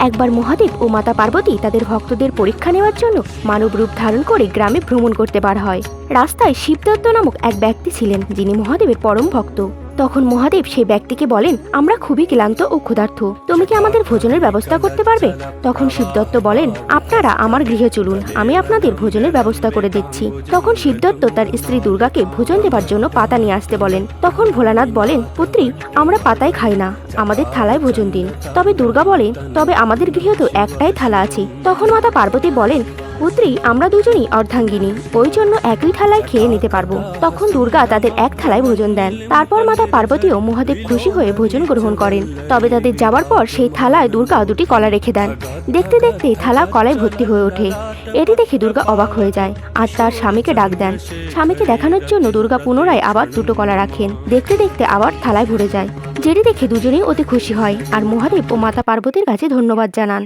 একবার মহাদেব ও মাতা পার্বতী তাদের ভক্তদের পরীক্ষা নেওয়ার জন্য মানব রূপ ধারণ করে গ্রামে ভ্রমণ করতে বার হয়। রাস্তায় শিবদত্ত নামক এক ব্যক্তি ছিলেন, যিনি মহাদেবের পরম ভক্ত। তখন মহাদেব সেই ব্যক্তিকে বলেন, আমরা খুবই ক্লান্ত ও ক্ষুধার্থ। তুমি কি আমাদের ভোজনের ব্যবস্থা করতে পারবে? তখন শিবদত্ত বলেন, আপনারা আমার গৃহে চলুন, আমি আপনাদের ভোজনের ব্যবস্থা করে দিচ্ছি। তখন শিবদত্ত তার স্ত্রী দুর্গাকে ভোজন দেবার জন্য পাতা নিয়ে আসতে বলেন। তখন ভোলানাথ বলেন, পুত্রী, আমরা পাতায় খাই না, আমাদের থালায় ভোজন দিন। তবে দুর্গা বলেন, তবে আমাদের গৃহে তো একটাই থালা আছে। তখন মাতা পার্বতী বলেন পুত্রী, আমরা দুজনই অর্ধাঙ্গিনী। ওই জন্য একই থালায় খেয়ে নিতে পারব। তখন দুর্গা তাদের এক থালায় ভোজন দেন। তারপর মাতা পার্বতীও মহাদেব খুশি হয়ে ভোজন গ্রহণ করেন। তবে তাদের যাওয়ার পর সেই থালায় দুর্গা দুটি কলা রেখে দেন। দেখতে দেখতে থালা কলায় ভর্তি হয়ে ওঠে। এটি দেখে দুর্গা অবাক হয়ে যায় আর তার স্বামীকে ডাক দেন। স্বামীকে দেখানোর জন্য দুর্গা পুনরায় আবার দুটো কলা রাখেন। দেখতে দেখতে আবার থালায় ভরে যায়। যেটি দেখে দুজনেই অতি খুশি হয়। আর মহাদেব ও মাতা পার্বতীর কাছে ধন্যবাদ জানান।